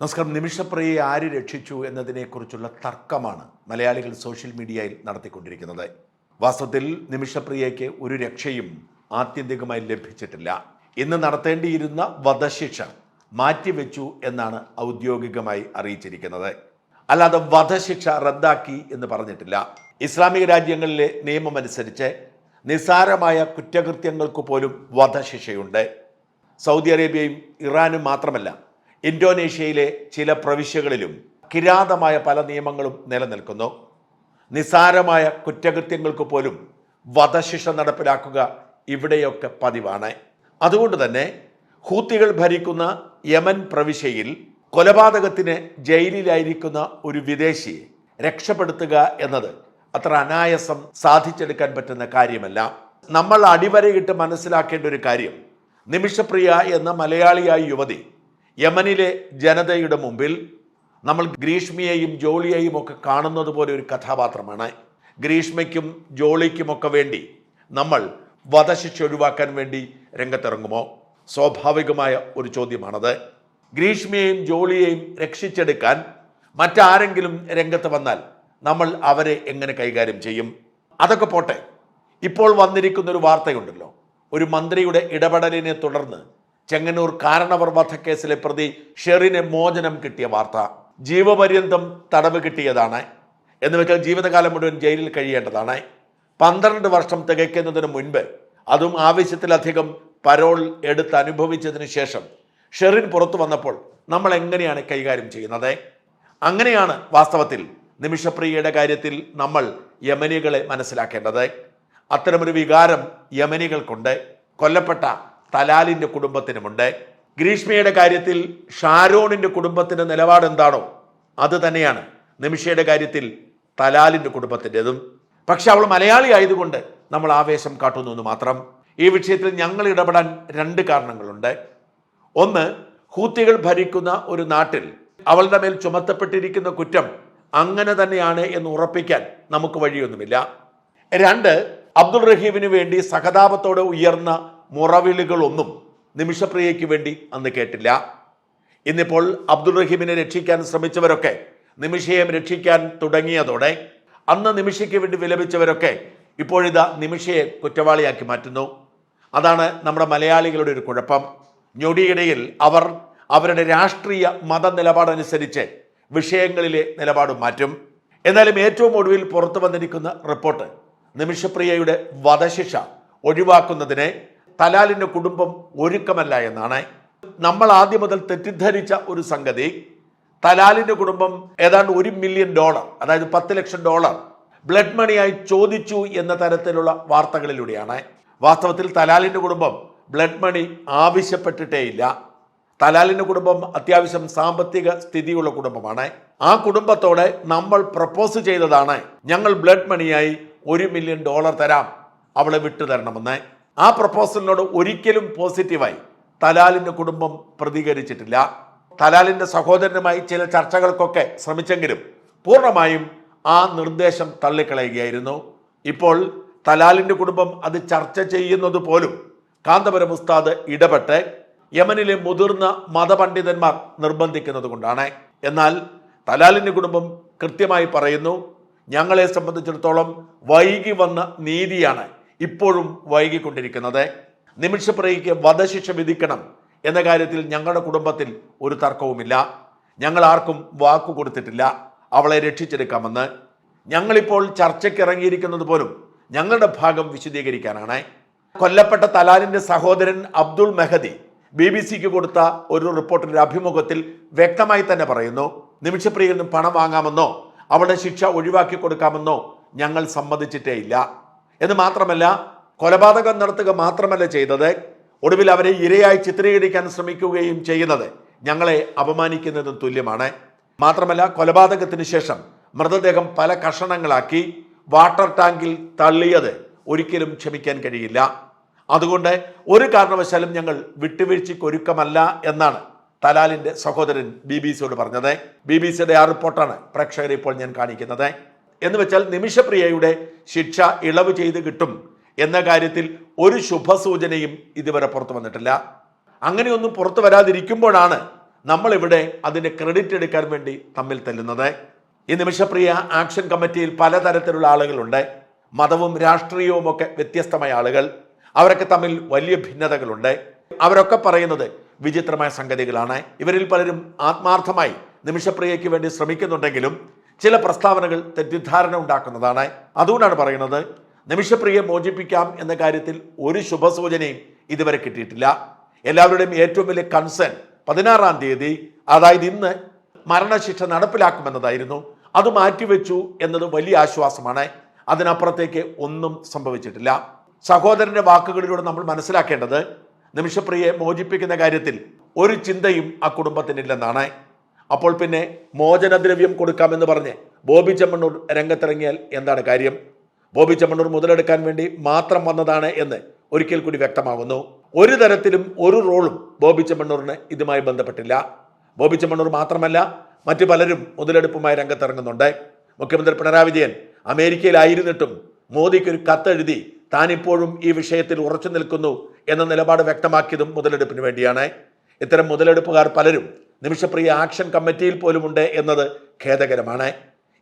നമസ്കാരം. നിമിഷപ്രിയയെ ആര് രക്ഷിച്ചു എന്നതിനെക്കുറിച്ചുള്ള തർക്കമാണ് മലയാളികൾ സോഷ്യൽ മീഡിയയിൽ നടത്തിക്കൊണ്ടിരിക്കുന്നത്. വാസ്തവത്തിൽ നിമിഷപ്രിയയ്ക്ക് ഒരു രക്ഷയും ആത്യന്തികമായി ലഭിച്ചിട്ടില്ല. ഇന്ന് നടത്തേണ്ടിയിരുന്ന വധശിക്ഷ മാറ്റിവെച്ചു എന്നാണ് ഔദ്യോഗികമായി അറിയിച്ചിരിക്കുന്നത്. അല്ലാതെ വധശിക്ഷ റദ്ദാക്കി എന്ന് പറഞ്ഞിട്ടില്ല. ഇസ്ലാമിക രാജ്യങ്ങളിലെ നിയമമനുസരിച്ച് നിസ്സാരമായ കുറ്റകൃത്യങ്ങൾക്ക് പോലും വധശിക്ഷയുണ്ട്. സൗദി അറേബ്യയും ഇറാനും മാത്രമല്ല ഇന്തോനേഷ്യയിലെ ചില പ്രവിശ്യകളിലും കിരാതമായ പല നിയമങ്ങളും നിലനിൽക്കുന്നു. നിസാരമായ കുറ്റകൃത്യങ്ങൾക്ക് പോലും വധശിക്ഷ നടപ്പിലാക്കുക ഇവിടെയൊക്കെ പതിവാണ്. അതുകൊണ്ട് തന്നെ ഹൂത്തികൾ ഭരിക്കുന്ന യമൻ പ്രവിശ്യയിൽ കൊലപാതകത്തിന് ജയിലിലായിരിക്കുന്ന ഒരു വിദേശി രക്ഷപ്പെടുത്തുക എന്നത് അത്ര അനായാസം സാധിച്ചെടുക്കാൻ പറ്റുന്ന കാര്യമല്ല. നമ്മൾ അടിവരയിട്ട് മനസ്സിലാക്കേണ്ട ഒരു കാര്യം നിമിഷപ്രിയ എന്ന മലയാളിയായ യുവതി യമനിലെ ജനതയുടെ മുമ്പിൽ നമ്മൾ ഗ്രീഷ്മിയെയും ജോളിയെയും ഒക്കെ കാണുന്നത് പോലെ ഒരു കഥാപാത്രമാണ്. ഗ്രീഷ്മയ്ക്കും ജോളിക്കുമൊക്കെ വേണ്ടി നമ്മൾ വധശിക്ഷ ഒഴിവാക്കാൻ വേണ്ടി രംഗത്തിറങ്ങുമോ? സ്വാഭാവികമായ ഒരു ചോദ്യമാണത്. ഗ്രീഷ്മയെയും ജോളിയെയും രക്ഷിച്ചെടുക്കാൻ മറ്റാരെങ്കിലും രംഗത്ത് വന്നാൽ നമ്മൾ അവരെ എങ്ങനെ കൈകാര്യം ചെയ്യും? അതൊക്കെ പോട്ടെ. ഇപ്പോൾ വന്നിരിക്കുന്ന ഒരു വാർത്തയുണ്ടല്ലോ. ഒരു മന്ത്രിയുടെ ഇടപെടലിനെ തുടർന്ന് ചെങ്ങന്നൂർ കാരണവർ വധക്കേസിലെ പ്രതി ഷെറിന് മോചനം കിട്ടിയ വാർത്ത. ജീവപര്യന്തം തടവ് കിട്ടിയതാണ്. എന്നുവെച്ചാൽ ജീവിതകാലം മുഴുവൻ ജയിലിൽ കഴിയേണ്ടതാണ്. പന്ത്രണ്ട് വർഷം തികയ്ക്കുന്നതിന് മുൻപ് അതും ആവശ്യത്തിലധികം പരോൾ എടുത്ത് അനുഭവിച്ചതിന് ശേഷം ഷെറിൻ പുറത്തു വന്നപ്പോൾ നമ്മൾ എങ്ങനെയാണ് കൈകാര്യം ചെയ്യുന്നത്? അങ്ങനെയാണ് വാസ്തവത്തിൽ നിമിഷപ്രിയയുടെ കാര്യത്തിൽ നമ്മൾ യമനികളെ മനസ്സിലാക്കേണ്ടത്. അത്തരമൊരു വികാരം യമനികൾക്കുണ്ട്. കൊല്ലപ്പെട്ട തലാലിന്റെ കുടുംബത്തിനുമുണ്ട്. ഗ്രീഷ്മയുടെ കാര്യത്തിൽ ഷാരോണിന്റെ കുടുംബത്തിന്റെ നിലപാട് എന്താണോ അത് തന്നെയാണ്. നിമിഷയുടെ കാര്യത്തിൽ തലാലിന്റെ കുടുംബത്തിന്റെതും. പക്ഷെ അവൾ മലയാളി ആയതുകൊണ്ട് നമ്മൾ ആവേശം കാട്ടുന്നു എന്ന് മാത്രം. ഈ വിഷയത്തിൽ ഞങ്ങൾ ഇടപെടാൻ രണ്ട് കാരണങ്ങളുണ്ട്. ഒന്ന് ഹൂത്തികൾ ഭരിക്കുന്ന ഒരു നാട്ടിൽ അവളുടെ മേൽ ചുമത്തപ്പെട്ടിരിക്കുന്ന കുറ്റം അങ്ങനെ തന്നെയാണ് എന്ന് ഉറപ്പിക്കാൻ നമുക്ക് വഴിയൊന്നുമില്ല. രണ്ട് അബ്ദുൾ റഹീമിന് വേണ്ടി സഹതാപത്തോടെ ഉയർന്ന മുറവിളികളൊന്നും നിമിഷപ്രിയയ്ക്ക് വേണ്ടി അന്ന് കേട്ടില്ല. ഇന്നിപ്പോൾ അബ്ദുൾ റഹീമിനെ രക്ഷിക്കാൻ ശ്രമിച്ചവരൊക്കെ നിമിഷയെ രക്ഷിക്കാൻ തുടങ്ങിയതോടെ അന്ന് നിമിഷയ്ക്ക് വേണ്ടി വിലപിച്ചവരൊക്കെ ഇപ്പോഴിതാ നിമിഷയെ കുറ്റവാളിയാക്കി മാറ്റുന്നു. അതാണ് നമ്മുടെ മലയാളികളുടെ ഒരു കുഴപ്പം. ഞൊടിയിടയിൽ അവർ അവരുടെ രാഷ്ട്രീയ മത നിലപാടനുസരിച്ച് വിഷയങ്ങളിലെ നിലപാട് മാറ്റും. എന്നാലും ഏറ്റവും ഒടുവിൽ പുറത്തു വന്നിരിക്കുന്ന റിപ്പോർട്ട് നിമിഷപ്രിയയുടെ വധശിക്ഷ ഒഴിവാക്കുന്നതിന് തലാലിന്റെ കുടുംബം ഒരുക്കമല്ല എന്നാണ്. നമ്മൾ ആദ്യം മുതൽ തെറ്റിദ്ധരിച്ച ഒരു സംഗതി തലാലിന്റെ കുടുംബം ഏതാണ്ട് ഒരു മില്യൺ ഡോളർ അതായത് പത്ത് ലക്ഷം ഡോളർ ബ്ലഡ് മണിയായി ചോദിച്ചു എന്ന തരത്തിലുള്ള വാർത്തകളിലൂടെയാണ്. വാസ്തവത്തിൽ തലാലിന്റെ കുടുംബം ബ്ലഡ് മണി ആവശ്യപ്പെട്ടിട്ടേയില്ല തലാലിന്റെ കുടുംബം അത്യാവശ്യം സാമ്പത്തിക സ്ഥിതിയുള്ള കുടുംബമാണ്. ആ കുടുംബത്തോടെ നമ്മൾ പ്രപ്പോസ് ചെയ്തതാണ് ഞങ്ങൾ ബ്ലഡ് മണിയായി ഒരു മില്യൺ ഡോളർ തരാം അവളെ വിട്ടു തരണമെന്ന് ആ പ്രപ്പോസലിനോട് ഒരിക്കലും പോസിറ്റീവായി തലാലിന്റെ കുടുംബം പ്രതികരിച്ചിട്ടില്ല. തലാലിന്റെ സഹോദരനുമായി ചില ചർച്ചകൾക്കൊക്കെ ശ്രമിച്ചെങ്കിലും പൂർണമായും ആ നിർദ്ദേശം തള്ളിക്കളയുകയായിരുന്നു. ഇപ്പോൾ തലാലിന്റെ കുടുംബം അത് ചർച്ച ചെയ്യുന്നത് പോലും കാന്തപുരം ഉസ്താദ് ഇടപെട്ട് യമനിലെ മുതിർന്ന മതപണ്ഡിതന്മാർ നിർബന്ധിക്കുന്നത് കൊണ്ടാണ്. എന്നാൽ തലാലിന്റെ കുടുംബം കൃത്യമായി പറയുന്നു ഞങ്ങളെ സംബന്ധിച്ചിടത്തോളം വൈകി വന്ന നീതിയാണ് ഇപ്പോഴും വൈകിക്കൊണ്ടിരിക്കുന്നത്. നിമിഷപ്രയ്ക്ക് വധശിക്ഷ വിധിക്കണം എന്ന കാര്യത്തിൽ ഞങ്ങളുടെ കുടുംബത്തിൽ ഒരു തർക്കവുമില്ല. ഞങ്ങൾ ആർക്കും വാക്കു കൊടുത്തിട്ടില്ല. അവളെ രക്ഷിച്ചെടുക്കാമെന്ന്. ഞങ്ങളിപ്പോൾ ചർച്ചയ്ക്ക് ഇറങ്ങിയിരിക്കുന്നത് പോലും ഞങ്ങളുടെ ഭാഗം വിശദീകരിക്കാനാണ്. കൊല്ലപ്പെട്ട തലാലിന്റെ സഹോദരൻ അബ്ദുൾ മെഹദി ബി ബി സിക്ക് കൊടുത്ത ഒരു റിപ്പോർട്ടിന്റെ അഭിമുഖത്തിൽ വ്യക്തമായി തന്നെ പറയുന്നു നിമിഷപ്രിയയിൽ പണം വാങ്ങാമെന്നോ അവളുടെ ശിക്ഷ ഒഴിവാക്കി കൊടുക്കാമെന്നോ ഞങ്ങൾ സമ്മതിച്ചിട്ടേ ഇല്ല എന്ന് മാത്രമല്ല കൊലപാതകം നടത്തുക മാത്രമല്ല ചെയ്തത് ഒടുവിൽ അവരെ ഇരയായി ചിത്രീകരിക്കാൻ ശ്രമിക്കുകയും ചെയ്യുന്നത് ഞങ്ങളെ അപമാനിക്കുന്നതും തുല്യമാണ്. മാത്രമല്ല കൊലപാതകത്തിന് ശേഷം മൃതദേഹം പല കഷണങ്ങളാക്കി വാട്ടർ ടാങ്കിൽ തള്ളിയത് ഒരിക്കലും ക്ഷമിക്കാൻ കഴിയില്ല. അതുകൊണ്ട് ഒരു കാരണവശാലും ഞങ്ങൾ വിട്ടുവീഴ്ചയ്ക്ക് ഒരുക്കമല്ല എന്നാണ് തലാലിന്റെ സഹോദരൻ ബി ബി സിയോട് പറഞ്ഞത്. ബി ബി സിയുടെ ആ റിപ്പോർട്ടാണ് പ്രേക്ഷകരെ ഇപ്പോൾ ഞാൻ കാണിക്കുന്നത്. എന്ന് വെച്ചാൽ നിമിഷപ്രിയയുടെ ശിക്ഷ ഇളവ് ചെയ്ത് കിട്ടും എന്ന കാര്യത്തിൽ ഒരു ശുഭസൂചനയും ഇതുവരെ പുറത്തു വന്നിട്ടില്ല. അങ്ങനെയൊന്നും പുറത്തു വരാതിരിക്കുമ്പോഴാണ് നമ്മളിവിടെ അതിന്റെ ക്രെഡിറ്റ് എടുക്കാൻ വേണ്ടി തമ്മിൽ തെല്ലുന്നത്. ഈ നിമിഷപ്രിയ ആക്ഷൻ കമ്മിറ്റിയിൽ പലതരത്തിലുള്ള ആളുകളുണ്ട്. മതവും രാഷ്ട്രീയവും ഒക്കെ വ്യത്യസ്തമായ ആളുകൾ. അവരൊക്കെ തമ്മിൽ വലിയ ഭിന്നതകളുണ്ട്. അവരൊക്കെ പറയുന്നത് വിചിത്രമായ സംഗതികളാണ്. ഇവരിൽ പലരും ആത്മാർത്ഥമായി നിമിഷപ്രിയയ്ക്ക് വേണ്ടി ശ്രമിക്കുന്നുണ്ടെങ്കിലും ചില പ്രസ്താവനകൾ തെറ്റിദ്ധാരണ ഉണ്ടാക്കുന്നതാണ്. അതുകൊണ്ടാണ് പറയുന്നത് നിമിഷപ്രിയെ മോചിപ്പിക്കാം എന്ന കാര്യത്തിൽ ഒരു ശുഭസൂചനയും ഇതുവരെ കിട്ടിയിട്ടില്ല. എല്ലാവരുടെയും ഏറ്റവും വലിയ കൺസേൺ പതിനാറാം തീയതി അതായത് ഇന്ന് മരണശിക്ഷ നടപ്പിലാക്കുമെന്നതായിരുന്നു. അത് മാറ്റിവെച്ചു എന്നത് വലിയ ആശ്വാസമാണ്. അതിനപ്പുറത്തേക്ക് ഒന്നും സംഭവിച്ചിട്ടില്ല. സഹോദരന്റെ വാക്കുകളിലൂടെ നമ്മൾ മനസ്സിലാക്കേണ്ടത് നിമിഷപ്രിയെ മോചിപ്പിക്കുന്ന കാര്യത്തിൽ ഒരു ചിന്തയും ആ കുടുംബത്തിനില്ലെന്നാണ്. അപ്പോൾ പിന്നെ മോചനദ്രവ്യം കൊടുക്കാമെന്ന് പറഞ്ഞ് ബോബി ചെമ്മണ്ണൂർ രംഗത്തിറങ്ങിയാൽ എന്താണ് കാര്യം? ബോബി ചെമ്മണ്ണൂർ മുതലെടുക്കാൻ വേണ്ടി മാത്രം വന്നതാണ് എന്ന് ഒരിക്കൽ കൂടി വ്യക്തമാകുന്നു. ഒരു തരത്തിലും ഒരു റോളും ബോബി ചെമ്മണ്ണൂറിന് ഇതുമായി ബന്ധപ്പെട്ടില്ല. ബോബി ചെമ്മണ്ണൂർ മാത്രമല്ല മറ്റു പലരും മുതലെടുപ്പുമായി രംഗത്തിറങ്ങുന്നുണ്ട്. മുഖ്യമന്ത്രി പിണറായി വിജയൻ അമേരിക്കയിലായിരുന്നിട്ടും മോദിക്ക് ഒരു കത്തെഴുതി താനിപ്പോഴും ഈ വിഷയത്തിൽ ഉറച്ചു നിൽക്കുന്നു എന്ന നിലപാട് വ്യക്തമാക്കിയതും മുതലെടുപ്പിന് വേണ്ടിയാണ്. ഇത്തരം മുതലെടുപ്പുകാർ പലരും നിമിഷപ്രിയ ആക്ഷൻ കമ്മിറ്റിയിൽ പോലുമുണ്ട് എന്നത് ഖേദകരമാണ്.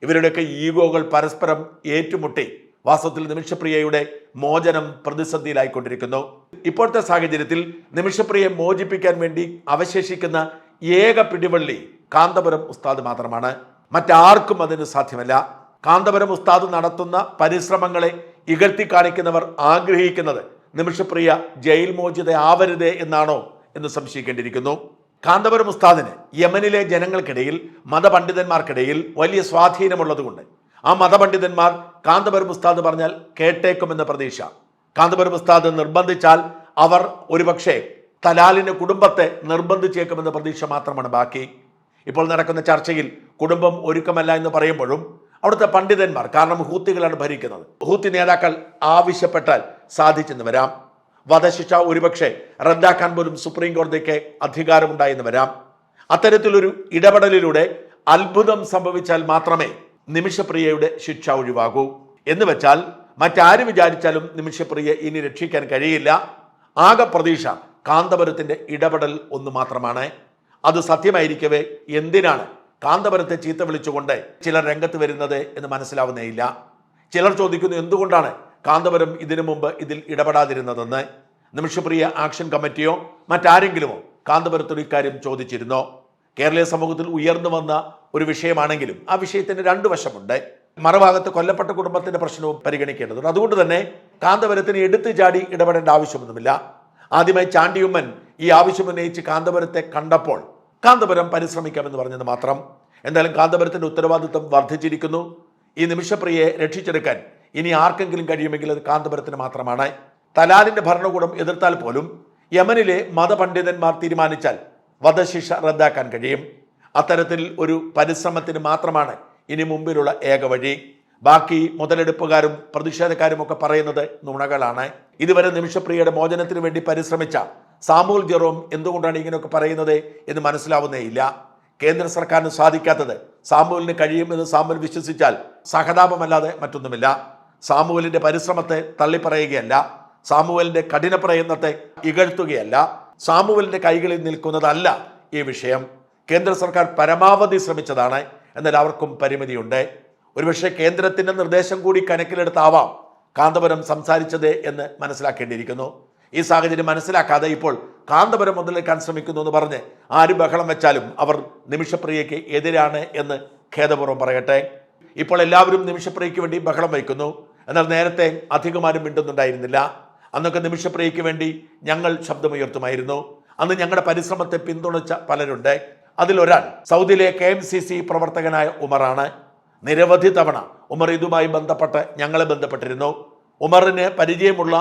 ഇവരുടെയൊക്കെ ഈഗോകൾ പരസ്പരം ഏറ്റുമുട്ടി. വാസ്തവത്തിൽ നിമിഷപ്രിയയുടെ മോചനം പ്രതിസന്ധിയിലായിക്കൊണ്ടിരിക്കുന്നു. ഇപ്പോഴത്തെ സാഹചര്യത്തിൽ നിമിഷപ്രിയയെ മോചിപ്പിക്കാൻ വേണ്ടി അവശേഷിക്കുന്ന ഏക പിടിവള്ളി കാന്തപുരം ഉസ്താദ് മാത്രമാണ്. മറ്റാർക്കും അതിന് സാധ്യമല്ല. കാന്തപുരം ഉസ്താദ് നടത്തുന്ന പരിശ്രമങ്ങളെ ഇകഴ്ത്തി കാണിക്കുന്നവർ ആഗ്രഹിക്കുന്നത് നിമിഷപ്രിയ ജയിൽ മോചിത ആവരുത് എന്നാണോ എന്ന് സംശയിക്കേണ്ടിയിരിക്കുന്നു. കാന്തപുരം ഉസ്താദിന് യമനിലെ ജനങ്ങൾക്കിടയിൽ മതപണ്ഡിതന്മാർക്കിടയിൽ വലിയ സ്വാധീനമുള്ളതുകൊണ്ട് ആ മതപണ്ഡിതന്മാർ കാന്തപുരം ഉസ്താദ് പറഞ്ഞാൽ കേട്ടേക്കുമെന്ന പ്രതീക്ഷ. കാന്തപുരം ഉസ്താദ് നിർബന്ധിച്ചാൽ അവർ ഒരുപക്ഷെ തലാലിന് കുടുംബത്തെ നിർബന്ധിച്ചേക്കുമെന്ന പ്രതീക്ഷ മാത്രമാണ് ബാക്കി. ഇപ്പോൾ നടക്കുന്ന ചർച്ചയിൽ കുടുംബം ഒരുക്കമല്ല എന്ന് പറയുമ്പോഴും അവിടുത്തെ പണ്ഡിതന്മാർ കാരണം ഹൂത്തികളാണ് ഭരിക്കുന്നത്. ഹൂത്തി നേതാക്കൾ ആവശ്യപ്പെട്ടാൽ സാധിച്ചെന്ന് വരാം. വധശിക്ഷ ഒരുപക്ഷെ റദ്ദാക്കാൻ പോലും സുപ്രീം കോടതിക്ക് അധികാരമുണ്ടായെന്ന് വരാം. അത്തരത്തിലൊരു ഇടപെടലിലൂടെ അത്ഭുതം സംഭവിച്ചാൽ മാത്രമേ നിമിഷപ്രിയയുടെ ശിക്ഷ ഒഴിവാകൂ. എന്ന് വെച്ചാൽ മറ്റാര് വിചാരിച്ചാലും നിമിഷപ്രിയ ഇനി രക്ഷിക്കാൻ കഴിയില്ല. ആകെ പ്രതീക്ഷ കാന്തപുരത്തിന്റെ ഇടപെടൽ ഒന്ന് മാത്രമാണ്. അത് സത്യമായിരിക്കവേ എന്തിനാണ് കാന്തപുരത്തെ ചീത്ത വിളിച്ചുകൊണ്ട് ചിലർ രംഗത്ത് വരുന്നത് എന്ന് മനസ്സിലാവുന്നേയില്ല. ചിലർ ചോദിക്കുന്നു എന്തുകൊണ്ടാണ് കാന്തപുരം ഇതിനു മുമ്പ് ഇതിൽ ഇടപെടാതിരുന്നതെന്ന് നിമിഷപ്രിയ ആക്ഷൻ കമ്മിറ്റിയോ മറ്റാരെങ്കിലുമോ കാന്തപുരത്തോട് ഇക്കാര്യം ചോദിച്ചിരുന്നോ. കേരളീയ സമൂഹത്തിൽ ഉയർന്നു വന്ന ഒരു വിഷയമാണെങ്കിലും ആ വിഷയത്തിന് രണ്ടു വശമുണ്ട്. മറുഭാഗത്ത് കൊല്ലപ്പെട്ട കുടുംബത്തിന്റെ പ്രശ്നവും പരിഗണിക്കേണ്ടതുണ്ട്. അതുകൊണ്ട് തന്നെ കാന്തപുരത്തിന് എടുത്തു ചാടി ഇടപെടേണ്ട ആവശ്യമൊന്നുമില്ല. ആദ്യമായി ചാണ്ടിയുമ്മൻ ഈ ആവശ്യം ഉന്നയിച്ച് കാന്തപുരത്തെ കണ്ടപ്പോൾ കാന്തപുരം പരിശ്രമിക്കാമെന്ന് പറഞ്ഞത് മാത്രം. എന്തായാലും കാന്തപുരത്തിന്റെ ഉത്തരവാദിത്വം വർദ്ധിച്ചിരിക്കുന്നു. ഈ നിമിഷപ്രിയയെ രക്ഷിച്ചെടുക്കാൻ ഇനി ആർക്കെങ്കിലും കഴിയുമെങ്കിൽ അത് കാന്തപുരത്തിന് മാത്രമാണ്. തലാലിന്റെ ഭരണകൂടം എതിർത്താൽ പോലും യമനിലെ മതപണ്ഡിതന്മാർ തീരുമാനിച്ചാൽ വധശിക്ഷ റദ്ദാക്കാൻ കഴിയും. അത്തരത്തിൽ ഒരു പരിശ്രമത്തിന് മാത്രമാണ് ഇനി മുമ്പിലുള്ള ഏക വഴി. ബാക്കി മുതലെടുപ്പുകാരും പ്രതിഷേധക്കാരും ഒക്കെ പറയുന്നത് നുണകളാണ്. ഇതുവരെ നിമിഷപ്രിയയുടെ മോചനത്തിന് വേണ്ടി പരിശ്രമിച്ച സാമൂൽ ജെറോം എന്തുകൊണ്ടാണ് ഇങ്ങനെയൊക്കെ പറയുന്നത് എന്ന് മനസ്സിലാവുന്നേയില്ല കേന്ദ്ര സർക്കാരിന് സാധിക്കാത്തത് സാമൂലിന് കഴിയുമെന്ന് സാമുൽ വിശ്വസിച്ചാൽ സഹതാപമല്ലാതെ മറ്റൊന്നുമില്ല. സാമുവലിന്റെ പരിശ്രമത്തെ തള്ളിപ്പറയുകയല്ല സാമുവലിന്റെ കഠിന പ്രയത്നത്തെ ഇകഴ്ത്തുകയല്ല സാമുവലിന്റെ കൈകളിൽ നിൽക്കുന്നതല്ല ഈ വിഷയം. കേന്ദ്ര സർക്കാർ പരമാവധി ശ്രമിച്ചതാണ് എന്നാൽ അവർക്കും പരിമിതിയുണ്ട്. ഒരുപക്ഷെ കേന്ദ്രത്തിന്റെ നിർദ്ദേശം കൂടി കണക്കിലെടുത്താവാം കാന്തപുരം സംസാരിച്ചത് എന്ന് മനസ്സിലാക്കേണ്ടിയിരിക്കുന്നു. ഈ സാഹചര്യം മനസ്സിലാക്കാതെ ഇപ്പോൾ കാന്തപുരം മുതലെടുക്കാൻ ശ്രമിക്കുന്നു എന്ന് പറഞ്ഞ് ആര് ബഹളം വെച്ചാലും അവർ നിമിഷപ്രിയയ്ക്ക് എതിരാണ് എന്ന് ഖേദപൂർവം പറയട്ടെ. ഇപ്പോൾ എല്ലാവരും നിമിഷപ്രിയയ്ക്ക് വേണ്ടി ബഹളം വയ്ക്കുന്നു. എന്നാൽ നേരത്തെ അധികമാരും മിണ്ടുന്നുണ്ടായിരുന്നില്ല. അന്നൊക്കെ നിമിഷപ്രിയയ്ക്ക് വേണ്ടി ഞങ്ങൾ ശബ്ദമുയർത്തുമായിരുന്നു. അന്ന് ഞങ്ങളുടെ പരിശ്രമത്തെ പിന്തുണച്ച പലരുണ്ട്. അതിലൊരാൾ സൗദിയിലെ കെ എം സി സി പ്രവർത്തകനായ ഉമറാണ്. നിരവധി തവണ ഉമർ ഇതുമായി ബന്ധപ്പെട്ട് ഞങ്ങളെ ബന്ധപ്പെട്ടിരുന്നു. ഉമറിന് പരിചയമുള്ള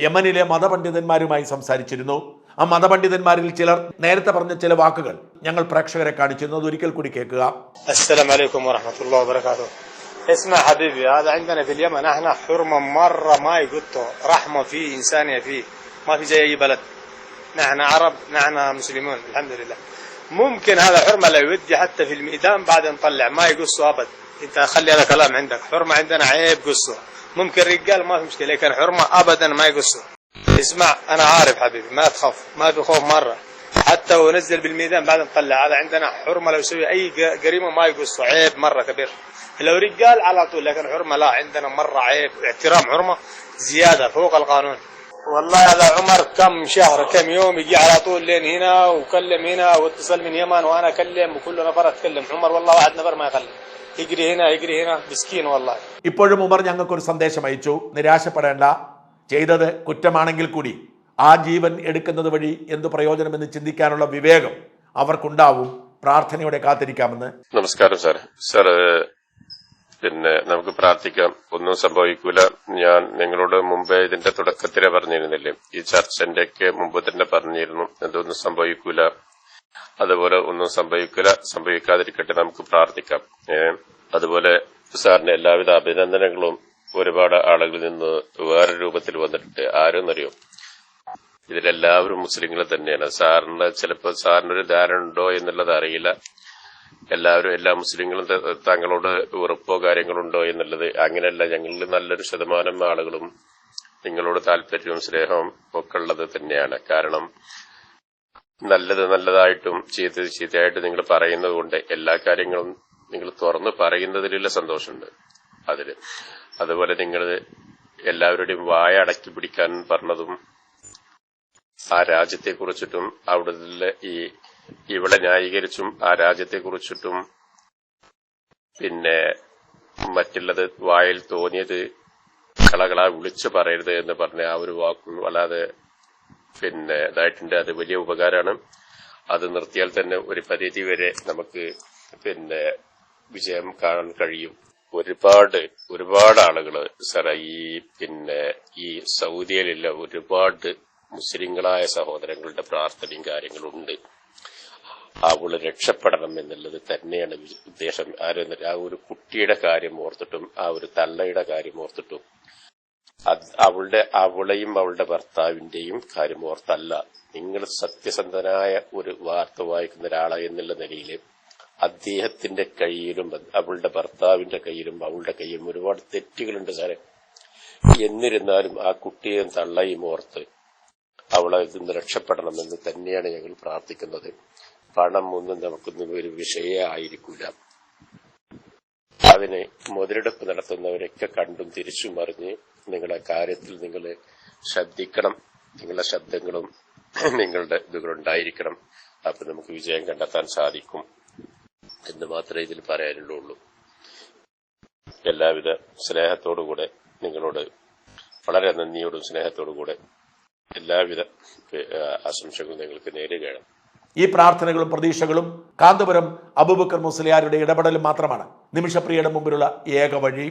യമനിലെ മതപണ്ഡിതന്മാരുമായി സംസാരിച്ചിരുന്നു. ആ മതപണ്ഡിതന്മാരിൽ ചിലർ നേരത്തെ പറഞ്ഞ ചില വാക്കുകൾ ഞങ്ങൾ പ്രേക്ഷകരെ കാണിച്ചിരുന്നു. അത് ഒരിക്കൽ കൂടി കേൾക്കുക. അസ്സലാമലൈക്കും വാഹമത്തല്ലാ اسمع حبيبي هذا عندنا في اليمن إحنا حرمة مرة ما يقطوا رحمة فيه إنسانية فيه. ما في زي أي بلد. نحن عرب نحن مسلمون الحمد لله. ممكن هذا حرمة لو يودي حتى في الميدان بعد نطلع ما يقصوا أبد. أنت خلي هذا كلام عندك. حرمة عندنا عيب قصوا ممكن رجال ما في مشكلة لكن حرمة أبدا ما يقصوا اسمع أنا عارف حبيبي ما تخاف ما في خوف مرة. حتى هو نزل بالميدان بعد ما طلع هذا عندنا حرمة لو يسوي أي ج- جريمه ما يقصوا عيب مرة كبير. لو رجال على طول لكن حرمه لا عندنا مره عيب احترام حرمه زياده فوق القانون والله هذا عمر كم شهر كم يوم يجي على طول لين هنا وكلم هنا واتصل من يمن وانا اكلم وكل نفر اتكلم عمر والله واحد نفر ما يخلي يجري هنا يجري هنا مسكين والله ഇപ്പോഴും ഉമർ ഞങ്ങൾക്കൊരു സന്ദേശം അയച്ചു നിരാശപ്പെടേണ്ട ചെയ്തത് കുറ്റമാണെങ്കിൽ കൂടി ആ ജീവൻ എടുക്കുന്നത് വഴി എന്ത് പ്രയോജനമെന്ന് ചിന്തിക്കാനുള്ള വിവേകം അവർക്കുണ്ടാവും പ്രാർത്ഥനയോടെ കാത്തിരിക്കാമെന്ന് നമസ്കാരം സാർ സാർ പിന്നെ നമുക്ക് പ്രാർത്ഥിക്കാം. ഒന്നും സംഭവിക്കൂല. ഞാൻ നിങ്ങളോട് മുമ്പേ ഇതിന്റെ തുടക്കത്തിലെ പറഞ്ഞിരുന്നില്ലേ? ഈ ചർച്ചന്റെയൊക്കെ മുമ്പ് തന്നെ പറഞ്ഞിരുന്നു. എന്തൊന്നും സംഭവിക്കൂല. അതുപോലെ ഒന്നും സംഭവിക്കില്ല സംഭവിക്കാതിരിക്കട്ടെ നമുക്ക് പ്രാർത്ഥിക്കാം. അതുപോലെ സാറിന് എല്ലാവിധ അഭിനന്ദനങ്ങളും ഒരുപാട് ആളുകളിൽ നിന്ന് വേറെ രൂപത്തിൽ വന്നിട്ടുണ്ട്. ആരെന്നറിയോ? ഇതിലെല്ലാവരും മുസ്ലിങ്ങൾ തന്നെയാണ്. സാറിന് ചിലപ്പോൾ സാറിനൊരു ധാരണ ഉണ്ടോ എന്നുള്ളത് അറിയില്ല. എല്ലാവരും എല്ലാ മുസ്ലിങ്ങളും താങ്കളോട് വെറുപ്പോ കാര്യങ്ങളുണ്ടോ എന്നുള്ളത് അങ്ങനെയല്ല. ഞങ്ങളിൽ നല്ലൊരു ശതമാനം ആളുകളും നിങ്ങളോട് താല്പര്യവും സ്നേഹവും ഒക്കെ ഉള്ളത് തന്നെയാണ്. കാരണം നല്ലത് നല്ലതായിട്ടും ചീത്തത് ചീത്തയായിട്ട് നിങ്ങൾ പറയുന്നത് കൊണ്ട് എല്ലാ കാര്യങ്ങളും നിങ്ങൾ തുറന്ന് പറയുന്നതിലുള്ള സന്തോഷമുണ്ട് അതിൽ. അതുപോലെ നിങ്ങൾ എല്ലാവരുടെയും വായ അടക്കി പിടിക്കാൻ പറഞ്ഞതും ആ രാജ്യത്തെ കുറിച്ചിട്ടും അവിടുത്തെ ഈ ഇവിടെ ന്യായീകരിച്ചും ആ രാജ്യത്തെ കുറിച്ചിട്ടും പിന്നെ മറ്റുള്ളത് വായിൽ തോന്നിയത് കളകളാ വിളിച്ചു പറയരുത് എന്ന് പറഞ്ഞ ആ ഒരു വാക്കും വല്ലാതെ പിന്നെ ഇതായിട്ടുണ്ട്. അത് വലിയ ഉപകാരമാണ്. അത് നിർത്തിയാൽ തന്നെ ഒരു പരിധി വരെ നമുക്ക് പിന്നെ വിജയം കാണാൻ കഴിയും. ഒരുപാട് ഒരുപാട് ആളുകൾ സാറെ ഈ പിന്നെ ഈ സൗദിയിലുള്ള ഒരുപാട് മുസ്ലിങ്ങളായ സഹോദരങ്ങളുടെ പ്രാർത്ഥനയും കാര്യങ്ങളും ഉണ്ട്. അവൾ രക്ഷപ്പെടണം എന്നുള്ളത് തന്നെയാണ് ഉദ്ദേശം. ആരും ആ ഒരു കുട്ടിയുടെ കാര്യം ഓർത്തിട്ടും ആ ഒരു തള്ളയുടെ കാര്യം ഓർത്തിട്ടും അവളുടെ അവളെയും അവളുടെ ഭർത്താവിന്റെയും കാര്യം ഓർത്തല്ല. നിങ്ങൾ സത്യസന്ധനായ ഒരു വാർത്ത വായിക്കുന്ന ഒരാളെ എന്നുള്ള നിലയിൽ അദ്ദേഹത്തിന്റെ കയ്യിലും അവളുടെ ഭർത്താവിന്റെ കയ്യിലും അവളുടെ കയ്യിലും ഒരുപാട് തെറ്റുകളുണ്ട് സാറേ. എന്നിരുന്നാലും ആ കുട്ടിയെയും തള്ളയും ഓർത്ത് അവളെ നിന്ന് രക്ഷപ്പെടണമെന്ന് തന്നെയാണ് ഞങ്ങൾ പ്രാർത്ഥിക്കുന്നത്. പണം ഒന്നും നമുക്കൊന്നും ഒരു വിഷയമായിരിക്കില്ല അതിന് മുതലെടുപ്പ് നടത്തുന്നവരൊക്കെ കണ്ടും തിരിച്ചു മറിഞ്ഞ് നിങ്ങളെ കാര്യത്തിൽ നിങ്ങൾ ശ്രദ്ധിക്കണം. നിങ്ങളുടെ ശബ്ദങ്ങളും നിങ്ങളുടെ ഇതുകളുണ്ടായിരിക്കണം അപ്പൊ നമുക്ക് വിജയം കണ്ടെത്താൻ സാധിക്കും എന്ന് മാത്രമേ ഇതിൽ പറയാനുള്ളൂ എല്ലാവിധ സ്നേഹത്തോടുകൂടെ നിങ്ങളോട് വളരെ നന്ദിയോടും സ്നേഹത്തോടുകൂടെ എല്ലാവിധ ആശംസകളും നിങ്ങൾക്ക് നേരുകയാണ്. ഈ പ്രാർത്ഥനകളും പ്രതീക്ഷകളും കാന്തപുരം അബൂബക്കർ മുസ്ലിയാരുടെ ഇടപെടലും മാത്രമാണ്. നിമിഷപ്രിയയുടെ മുമ്പിലുള്ള ഏക വഴി